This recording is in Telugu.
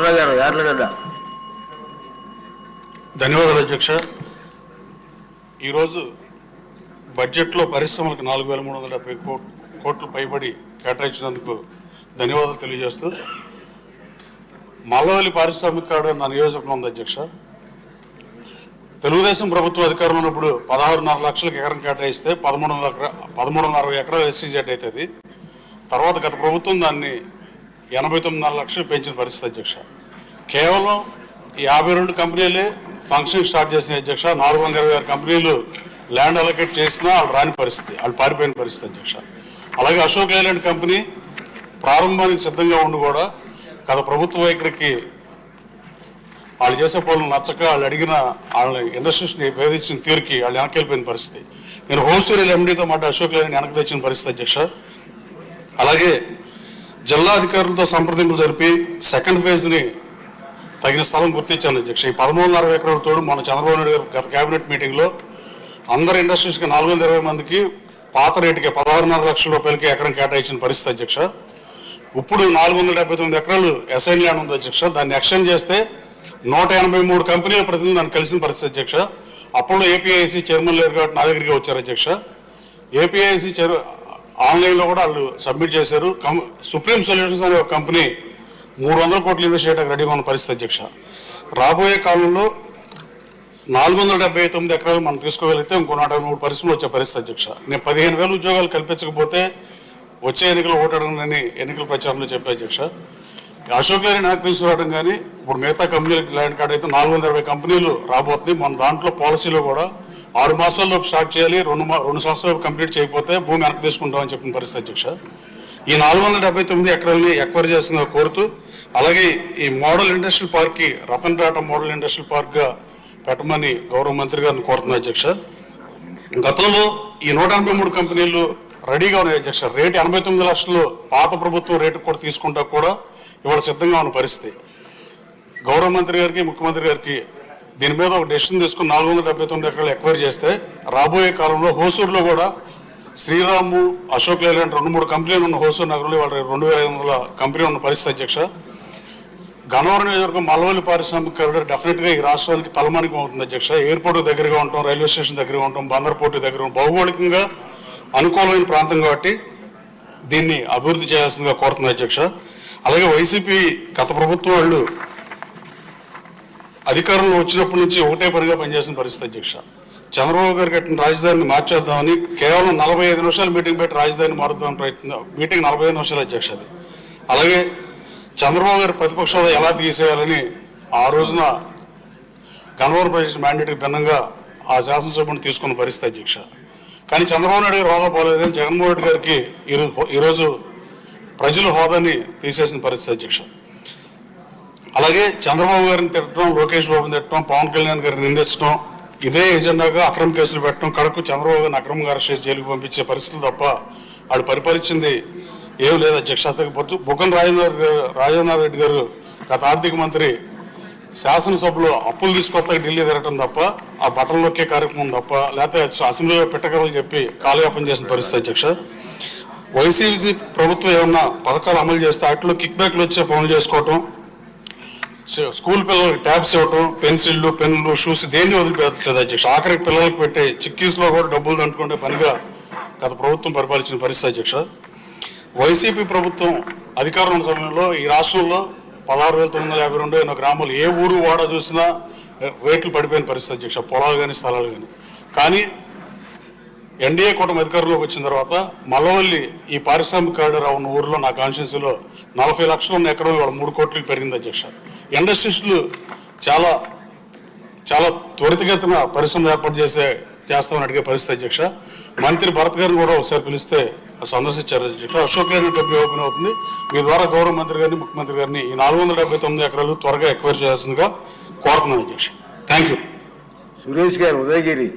కృష్ణరావు గారు యార్లగడ్డ ధన్యవాదాలు అధ్యక్ష. ఈరోజు బడ్జెట్లో పరిశ్రమలకు నాలుగు వేల మూడు వందల డెబ్బై కోట్లు పైబడి కేటాయించినందుకు ధన్యవాదాలు తెలియజేస్తూ మల్లవల్లి పారిశ్రామిక నా నియోజకవర్గం ఉంది అధ్యక్ష. తెలుగుదేశం ప్రభుత్వం అధికారంలో ఉన్నప్పుడు పదహారున్నర లక్షలకు ఎకరం కేటాయిస్తే పదమూడు వందల ఎకరా పదమూడు వందల అరవై ఎకరాలు ఎస్సీజెడ్ అవుతుంది. తర్వాత గత ప్రభుత్వం దాన్ని ఎనభై తొమ్మిదిన్నర లక్షలు పెంచిన పరిస్థితి అధ్యక్ష. కేవలం యాభై రెండు కంపెనీలే ఫంక్షన్ స్టార్ట్ చేసిన అధ్యక్ష. నాలుగు వందల ఇరవై ఆరు కంపెనీలు ల్యాండ్ అలొకేట్ చేసినా వాళ్ళు రాని పరిస్థితి వాళ్ళు పారిపోయిన పరిస్థితి అధ్యక్ష. అలాగే అశోక్ లేలాండ్ కంపెనీ ప్రారంభానికి సిద్ధంగా ఉండి కూడా గత ప్రభుత్వ వైఖరికి వాళ్ళు చేసే పనులు నచ్చక వాళ్ళు అడిగిన వాళ్ళ ఇండస్ట్రీస్ని వేధించిన తీరుకి వాళ్ళు వెనక్కి వెళ్ళిపోయిన పరిస్థితి. నేను హోల్సేల్ ఎండీతో మాట అశోక్ లేని వెనక్కి తెచ్చిన పరిస్థితి అధ్యక్ష. అలాగే జిల్లా అధికారులతో సంప్రదింపులు జరిపి సెకండ్ ఫేజ్ని తగిన స్థలం గుర్తించాను అధ్యక్ష ఈ పదమూడున్నర ఎకరాల తోడు మన చంద్రబాబు నాయుడు గారు గత కేబినెట్ మీటింగ్లో అందరు ఇండస్ట్రీస్కి నాలుగు వందల ఇరవై మందికి పాత రేటుకి పదహారున్నర లక్షల రూపాయలకి ఎకరం కేటాయించిన పరిస్థితి అధ్యక్ష ఇప్పుడు నాలుగు వందల డెబ్బై తొమ్మిది ఎకరాలు ఎస్ఐన్ ల్యాండ్ ఉంది అధ్యక్ష దాన్ని ఎక్స్చేంజ్ చేస్తే నూట ఎనభై మూడు కంపెనీల ప్రతినిధి దాన్ని కలిసిన పరిస్థితి అధ్యక్ష అప్పుడు ఏపీఐసి చైర్మన్ లేరు కాబట్టి నా దగ్గరికి వచ్చారు అధ్యక్ష ఏపీఐసి చైర్ ఆన్లైన్లో కూడా వాళ్ళు సబ్మిట్ చేశారు. కం- సుప్రీం సొల్యూషన్స్ అనే ఒక కంపెనీ మూడు వందల కోట్లు ఇన్వెస్ట్ చేయడానికి రెడీగా ఉన్న పరిస్థితి అధ్యక్ష. రాబోయే కాలంలో నాలుగు వందల డెబ్బై తొమ్మిది ఎకరాలు మనం తీసుకోగలిగితే ఇంకో నూట మూడు పరిశ్రమలు వచ్చే పరిస్థితి అధ్యక్ష. నేను పదిహేను వేల ఉద్యోగాలు కల్పించకపోతే వచ్చే ఎన్నికలు ఓటాడనని ఎన్నికల ప్రచారంలో చెప్పే అధ్యక్ష. అశోక్ లేని నాకు తీసుకురావడం కానీ ఇప్పుడు మిగతా కంపెనీలకు ల్యాండ్ కార్డ్ అయితే నాలుగు వందల ఇరవై కంపెనీలు రాబోతుంది మన దాంట్లో పాలసీలో కూడా ఆరు మాసాల్లో స్టార్ట్ చేయాలి రెండు మా రెండు సంవత్సరాలు కంప్లీట్ చేయకపోతే భూమి వెనక్కి తీసుకుంటామని చెప్పిన పరిస్థితి అధ్యక్ష. ఈ నాలుగు వందల డెబ్బై తొమ్మిది ఎకరాలని ఎక్వైర్ చేసిన కోరుతూ అలాగే ఈ మోడల్ ఇండస్ట్రియల్ పార్క్కి రతన్ టాటా మోడల్ ఇండస్ట్రియల్ పార్క్గా పెట్టమని గౌరవ మంత్రి గారిని కోరుతున్నా అధ్యక్ష. గతంలో ఈ నూట ఎనభై మూడు కంపెనీలు రెడీగా ఉన్నాయి అధ్యక్ష. రేటు ఎనభై తొమ్మిది లక్షలు పాత ప్రభుత్వం రేటు కూడా తీసుకుంటా కూడా ఇవాళ సిద్ధంగా ఉన్న పరిస్థితి. గౌరవ మంత్రి గారికి ముఖ్యమంత్రి గారికి దీని మీద ఒక డెసిషన్ తీసుకుని నాలుగు వందల డెబ్బై తొమ్మిది ఎకరాలు ఎక్వైర్ చేస్తే రాబోయే కాలంలో హోసూరులో కూడా శ్రీరాము అశోక్ లేలాంటి రెండు మూడు కంపెనీలు ఉన్న హోసూరు నగరంలో వాళ్ళ రెండు వేల ఐదు వందల కంపెనీ ఉన్న పరిస్థితి అధ్యక్ష. గన్నవరం నియోజకవర్గం మలవల్లి పారిశ్రామిక కారిడార్ డెఫినెట్గా ఈ రాష్ట్రానికి తలమానికం అవుతుంది అధ్యక్ష. ఎయిర్పోర్ట్ దగ్గరగా ఉంటాం రైల్వే స్టేషన్ దగ్గరగా ఉంటాం బందర్ పోర్టు దగ్గర ఉంటాం. భౌగోళికంగా అనుకూలమైన ప్రాంతం కాబట్టి దీన్ని అభివృద్ధి చేయాల్సిందిగా కోరుతుంది అధ్యక్ష. అలాగే వైసీపీ గత ప్రభుత్వం వాళ్ళు అధికారంలో వచ్చినప్పటి నుంచి ఒకటే పనిగా పనిచేసిన పరిస్థితి అధ్యక్ష. చంద్రబాబు గారు కట్టిన రాజధానిని మార్చేద్దామని కేవలం నలభై ఐదు నిమిషాలు మీటింగ్ పెట్టి రాజధాని మారుద్దామని ప్రయత్నం మీటింగ్ నలభై ఐదు నిమిషాలు అధ్యక్ష అది. అలాగే చంద్రబాబు గారు ప్రతిపక్ష ఎలా తీసేయాలని ఆ రోజున గన్నవరం ప్రదేశ్ మ్యాండేట్కి భిన్నంగా ఆ శాసనసభ్యుని తీసుకున్న పరిస్థితి అధ్యక్ష. కానీ చంద్రబాబు నాయుడు గారు హోదా పోలేదని జగన్మోహన్ రెడ్డి గారికి ఈరోజు ప్రజలు హోదాని తీసేసిన పరిస్థితి అధ్యక్ష. అలాగే చంద్రబాబు గారిని తిట్టడం లోకేష్ బాబుని తిట్టడం పవన్ కళ్యాణ్ గారిని నిందించడం ఇదే ఎజెండాగా అక్రమ కేసులు పెట్టడం కడకు చంద్రబాబు గారిని అక్రమంగా అరెస్ట్ చేసి జైలుకు పంపించే పరిస్థితులు తప్ప వాడు పరిపాలించింది ఏం లేదు. అధ్యక్ష అంతకు బుగ్గన రాజేంద్ర గారు- రాజేంద్ర రెడ్డి గారు గత ఆర్థిక మంత్రి శాసనసభలో అప్పులు తీసుకొత్త ఢిల్లీ తిరగటం తప్ప ఆ బట్టలు నొక్కే కార్యక్రమం తప్ప లేకపోతే అసెంబ్లీలో పెట్టగలని చెప్పి కాలయాపన చేసిన పరిస్థితి అధ్యక్ష. వైసీపీ ప్రభుత్వం ఏమన్నా పథకాలు అమలు చేస్తే వాటిలో కిక్ బ్యాక్లు వచ్చే పనులు చేసుకోవటం స్కూల్ పిల్లలకి ట్యాబ్స్ ఇవ్వటం పెన్సిళ్ళు పెన్నులు షూస్ దేన్ని వదిలిపెట్టలేదు అధ్యక్ష. ఆఖరికి పిల్లలకు పెట్టే చిక్కీస్లో కూడా డబ్బులు దంటుకుంటే పనిగా గత ప్రభుత్వం పరిపాలించిన పరిస్థితి అధ్యక్ష. వైసీపీ ప్రభుత్వం అధికారం ఉన్న సమయంలో ఈ రాష్ట్రంలో పదహారు వేల తొమ్మిది వందల యాభై రెండు ఎన్నో గ్రామాలు ఏ ఊరు వాడ చూసినా రేట్లు పడిపోయిన పరిస్థితి అధ్యక్ష. పొలాలు కానీ స్థలాలు కానీ కానీ ఎన్డీఏ కూటమి అధికారంలోకి వచ్చిన తర్వాత మల్లవల్లి ఈ పారిశ్రామిక కారిడార్ ఉన్న ఊర్లో నా కాన్స్టిట్యూన్సీలో నలభై లక్షలు ఉన్న ఎకరం ఇవాళ మూడు కోట్లకి పెరిగింది అధ్యక్ష. ఇండస్ట్రీస్లు చాలా చాలా త్వరితగతిన పరిశ్రమ ఏర్పాటు చేసే చేస్తామని అడిగే పరిస్థితి అధ్యక్ష. మంత్రి భరత్ గారిని కూడా ఒకసారి పిలిస్తే సందర్శించారు అధ్యక్ష. అశోక్ లేని డబ్బు ఓపెన్ అవుతుంది? మీ ద్వారా గౌరవ మంత్రి గారిని ముఖ్యమంత్రి గారిని ఈ నాలుగు వందల డెబ్బై తొమ్మిది ఎకరాలు త్వరగా ఎక్వైర్ చేయాల్సిందిగా కోరుతున్నాను అధ్యక్ష. థ్యాంక్ యూ సురేష్ గారు ఉదయగిరి.